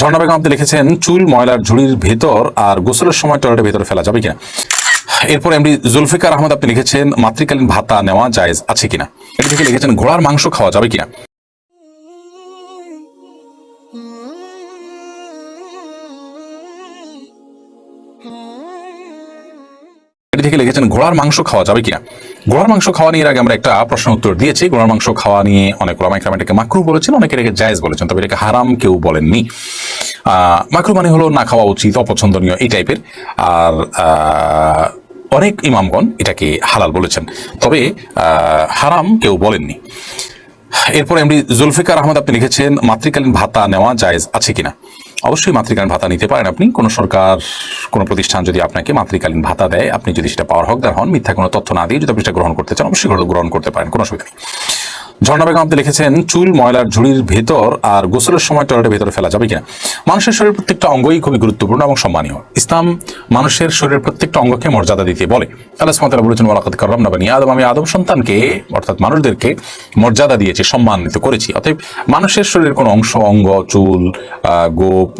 ঝর্ণা বেগম আপনি লিখেছেন, চুল, ময়লার ঝুড়ির ভেতর আর গোসলের সময় টয়লেটের ভেতরে ফেলা যাবে কিনা? এরপর এমডি জুলফিকার আহমদ আপনি লিখেছেন, মাতৃকালীন ভাতা নেওয়া জায়েজ আছে কিনা? এটি থেকে লিখেছেন, ঘোড়ার মাংস খাওয়া যাবে কিনা? এটি থেকে লিখেছেন, ঘোড়ার মাংস খাওয়া যাবে কিনা? ঘোড়ার মাংস খাওয়া নিয়ে আগে আমরা একটা প্রশ্ন উত্তর দিয়েছি। ঘোড়ার মাংস খাওয়া নিয়ে অনেক ওলামা ইকরাম এটাকে মাকরু বলেছেন, অনেকে এটাকে জায়েজ বলেছেন, তবে এটাকে হারাম কেউ বলেননি। মাকরু মানে হলো না খাওয়া উচিত, অপছন্দনীয় এই টাইপের আর অনেক ইমামগণ এটাকে হালাল বলেছেন। তবে হারাম কেউ বলেননি। এরপর এমনি জুলফিকার আহমদ আপনি লিখেছেন, মাতৃকালীন ভাতা নেওয়া জায়েজ আছে কিনা? অবশ্যই মাতৃকালীন ভাতা নিতে পারেন আপনি। কোনো সরকার, কোনো প্রতিষ্ঠান যদি আপনাকে মাতৃকালীন ভাতা দেয়, আপনি যদি সেটা পাওয়ার হকদার হন, মিথ্যা কোনো তথ্য না দিয়ে যদি আপনি সেটা গ্রহণ করতে চান, অবশ্যই গ্রহণ করতে পারেন, কোনো অসুবিধা নেই। ঝর্ণা বেগম আপনি লিখেছেন, চুল, ময়লার ঝুড়ির ভেতর আর গোসলের সময় টয়লেটের ভেতরে ফেলা যাবে কিনা? মানুষের শরীরের প্রত্যেকটা অঙ্গই খুবই গুরুত্বপূর্ণ এবং সম্মানীয়। ইসলাম মানুষের শরীরের প্রত্যেকটা অঙ্গকে মর্যাদা দিতে বলে। আল্লাহ সুবহানাহু বলেছেন, ওয়ালাকাদ কাররামনা বানি আদম। আমি আদম সন্তানকে, অর্থাৎ মানুষদেরকে মর্যাদা দিয়েছি, সম্মানিত করেছি। অতএব মানুষের শরীরের কোনো অংশ, অঙ্গ, চুল গোপ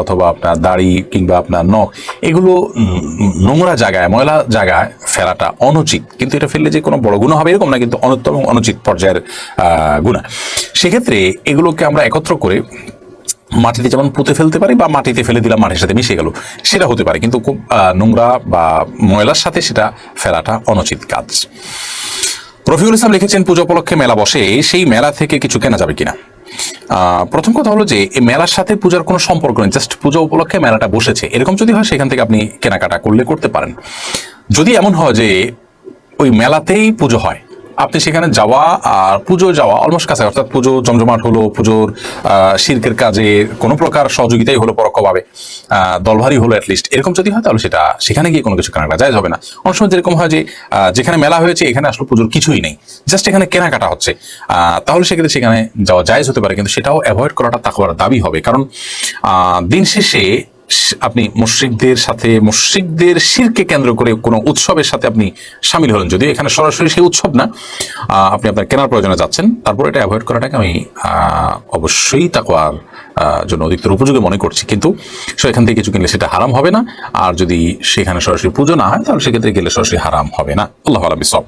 অথবা আপনার দাড়ি কিংবা আপনার নখ, এগুলো নোংরা জায়গায়, ময়লা জায়গায় ফেলাটা অনুচিত। কিন্তু এটা ফেললে যে কোনো বড় গুণ হবে এরকম না, কিন্তু অনুত্তম এবং অনুচিত পর্যায়ের গুণা। সেক্ষেত্রে এগুলোকে আমরা একত্র করে মাটিতে যেমন পুঁতে ফেলতে পারি বা মাটিতে ফেলে দিলাম মাটির সাথে মিশে গেল, সেটা হতে পারে। কিন্তু খুব নোংরা বা ময়লার সাথে সেটা ফেলাটা অনুচিত কাজ। রফিউল ইসলাম লিখেছেন, পুজো উপলক্ষে মেলা বসে, সেই মেলা থেকে কিছু কেনা যাবে কিনা? প্রথম কথা হলো যে, এই মেলার সাথে পূজার কোনো সম্পর্ক নেই, জাস্ট পুজো উপলক্ষে মেলাটা বসেছে। এরকম যদি হয়, সেখান থেকে আপনি কেনাকাটা করলে করতে পারেন। যদি এমন হয় যে, ওই মেলাতেই পুজো হয় আপনি সেখানে যাওয়া আর পুজো যাওয়া অলমোস্ট কাছে অর্থাৎ পুজো জমজমাট হলো, পুজোর শির্কের কাজে কোনো প্রকার সহযোগিতাই হলো পরোক্ষভাবে দলভারী হলো অ্যাটলিস্ট এরকম যদি হয় তাহলে সেটা সেখানে গিয়ে কোনো কিছু কেনাকাটা যায় হবে না। অনেক সময় যেরকম হয় যে যেখানে মেলা হয়েছে এখানে আসলে পুজোর কিছুই নেই। জাস্ট এখানে কেনাকাটা হচ্ছে। তাহলে সেক্ষেত্রে সেখানে যাওয়া জায়জ হতে পারে, কিন্তু সেটাও অ্যাভয়েড করাটা তাকওয়ার দাবি হবে। কারণ দিন শেষে আপনি মুশ্রিকদের সাথে, মুশ্রিকদের শিরকে কেন্দ্র করে কোনো উৎসবের সাথে আপনি সামিল হলেন। যদি এখানে সরাসরি সেই উৎসব না আপনি আপনার কেনার প্রয়োজনে যাচ্ছেন। তারপর এটা অ্যাভয়েড করাটাকে আমি অবশ্যই তাকওয়ার জন্য অধিকতর উপযোগী মনে করছি। কিন্তু সো এখান থেকে কিছু কিনলে সেটা হারাম হবে না। আর যদি সেখানে সরাসরি পুজো না হয়, তাহলে সেক্ষেত্রে গেলে সরাসরি হারাম হবে না। আল্লাহ আলম সব।